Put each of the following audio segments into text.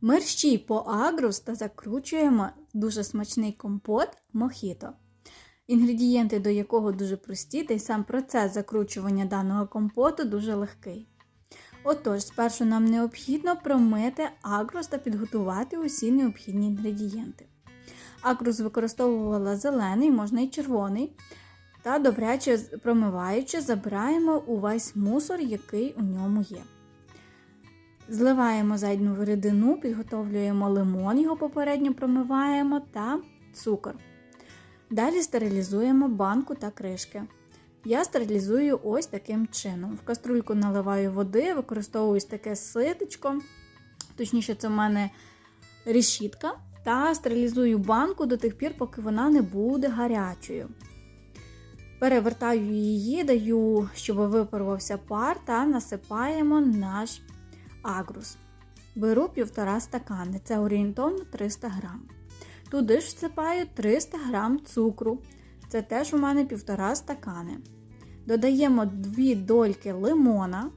Мерщій по агрус та закручуємо дуже смачний компот мохіто. Інгредієнти до якого дуже прості, та й сам процес закручування даного компоту дуже легкий. Отож, спершу нам необхідно промити агрус та підготувати усі необхідні інгредієнти. Агрус використовувала зелений, можна і червоний. Та добряче промиваючи, забираємо увесь мусор, який у ньому є. Зливаємо зайдну рідину, підготовлюємо лимон, його попередньо промиваємо та цукор. Далі стерилізуємо банку та кришки. Я стерилізую ось таким чином. В каструльку наливаю води, використовую таке ситочко, точніше, це в мене решітка, та стерилізую банку до тих пір, поки вона не буде гарячою. Перевертаю її, даю, щоб випарувався пар, та насипаємо наш агрус. Беру 1,5 стакани, це орієнтовно 300 грам. Туди ж всипаю 300 грам цукру, це теж у мене 1,5 стакани. Додаємо 2 дольки лимона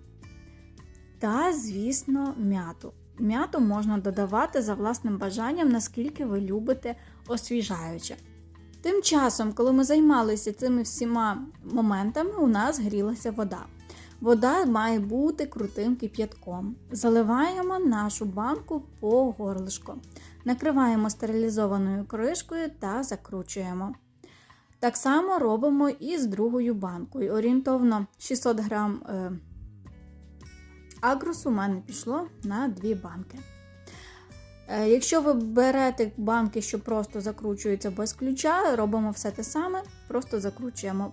та, звісно, м'яту. М'яту можна додавати за власним бажанням, наскільки ви любите освіжаюче. Тим часом, коли ми займалися цими всіма моментами, у нас грілася вода. Вода має бути крутим кип'ятком. Заливаємо нашу банку по горлишку. Накриваємо стерилізованою кришкою та закручуємо. Так само робимо і з другою банкою. Орієнтовно 600 грам е, агрусу у мене пішло на 2 банки. Е, Якщо ви берете банки, що просто закручуються без ключа, робимо все те саме, просто закручуємо.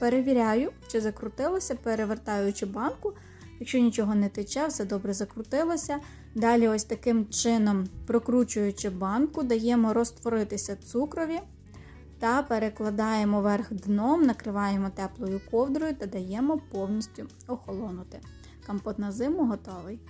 Перевіряю, чи закрутилося, перевертаючи банку. Якщо нічого не тече, все добре закрутилося. Далі, ось таким чином, прокручуючи банку, даємо розтворитися цукрові та перекладаємо верх дном, накриваємо теплою ковдрою та даємо повністю охолонути. Компот на зиму готовий.